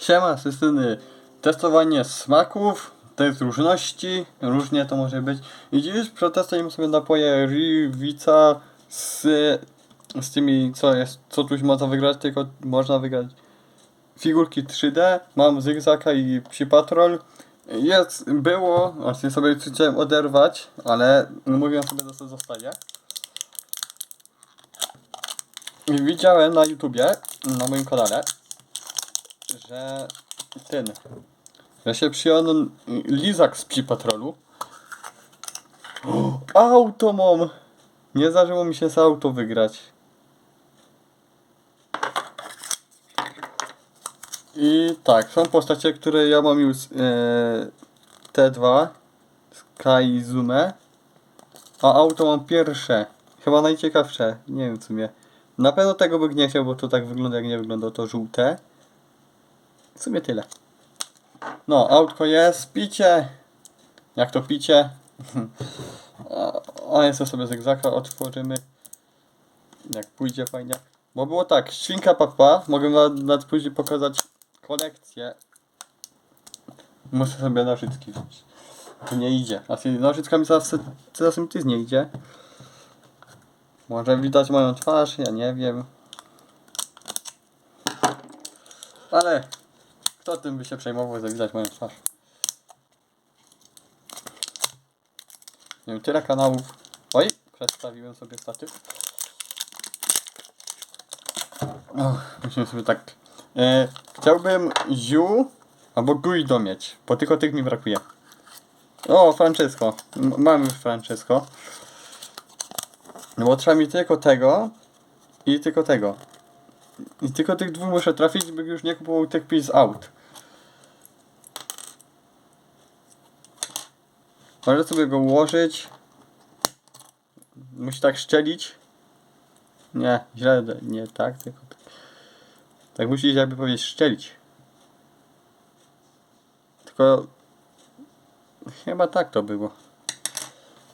Siema, systyny. Testowanie smaków, test różności, różnie to może być. I dziś przetestujemy sobie napoje Rivica z, z tymi, co jest, co tuś można wygrać, tylko można wygrać figurki 3D. Mam Zygzaka i Psi Patrol. Jest, było, właśnie sobie chciałem oderwać, ale mówiłem sobie, że to zostaje. Widziałem na YouTubie, na moim kanale, że ten, że się przyjął lizak z Psi Patrolu. O, auto mam! Nie zdarzyło mi się z auto wygrać. I tak, są postacie, które ja mam już e, T2 Sky Zume, a auto mam pierwsze. Chyba najciekawsze. Nie wiem w sumie. Na pewno tego bym nie chciał, bo to tak wygląda jak nie wygląda to żółte. W sumie tyle. No, autko jest, picie. Jak to picie? A- jeszcze sobie zygzaka otworzymy. Jak pójdzie fajnie. Bo było tak, świnka papa, mogę nawet później pokazać kolekcję. Muszę sobie nożyczki wziąć. Tu nie idzie. A z nożyczkami zawsze, czasem ty nie idzie. Może widać moją twarz, ja nie wiem. Ale kto tym by się przejmował, że widać moją twarz? Nie wiem, tyle kanałów. Oj, przedstawiłem sobie statyw. Och, musimy sobie tak. E, chciałbym Ziu albo Guido mieć, bo tylko tych mi brakuje. O, Francesco. M- Mamy już Francesco. No bo trzeba mi tylko tego i tylko tego. I tylko tych dwóch muszę trafić, by już nie kupował tych pis aut. Może sobie go ułożyć. Musi tak szczelić. Nie, źle, nie tak, tylko tak. Tak musi jakby powiedzieć szczelić. Tylko chyba tak to było.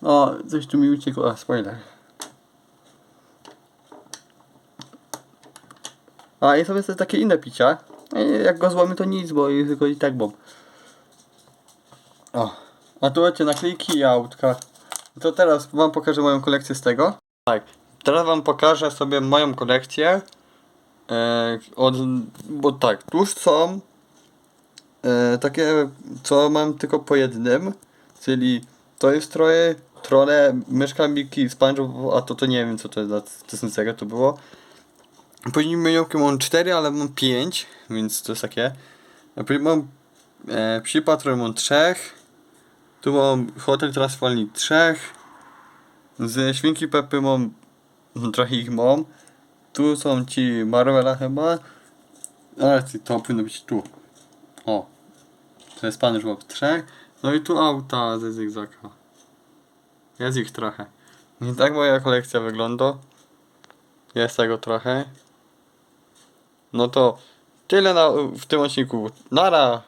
No, coś tu mi uciekło, a spoiler. A i sobie sobie takie inne picia. Jak go złamy to nic, bo i tylko i tak bomb. O, a tu macie naklejki i autka. To teraz wam pokażę moją kolekcję z tego. Tak, teraz wam pokażę sobie moją kolekcję. E, od, bo tak, tu są e, takie, co mam tylko po jednym, czyli to jest troje, trole, myszka Miki, SpongeBob, a to to nie wiem co to jest, to jest to było. Później myjówki mam 4, ale mam 5, więc to jest takie. A później mam e, Psi Patrol mam 3. Tu mam Hotel Transfalni 3. Ze Świnki Pepy mam trochę ich mam. Tu są ci Marvela chyba. Ale to powinno być tu. O. To jest Pan Żłob 3. No i tu auta ze zygzaka. Jest ich trochę. I tak moja kolekcja wygląda. Jest tego trochę. No to tyle na, w tym odcinku. Nara!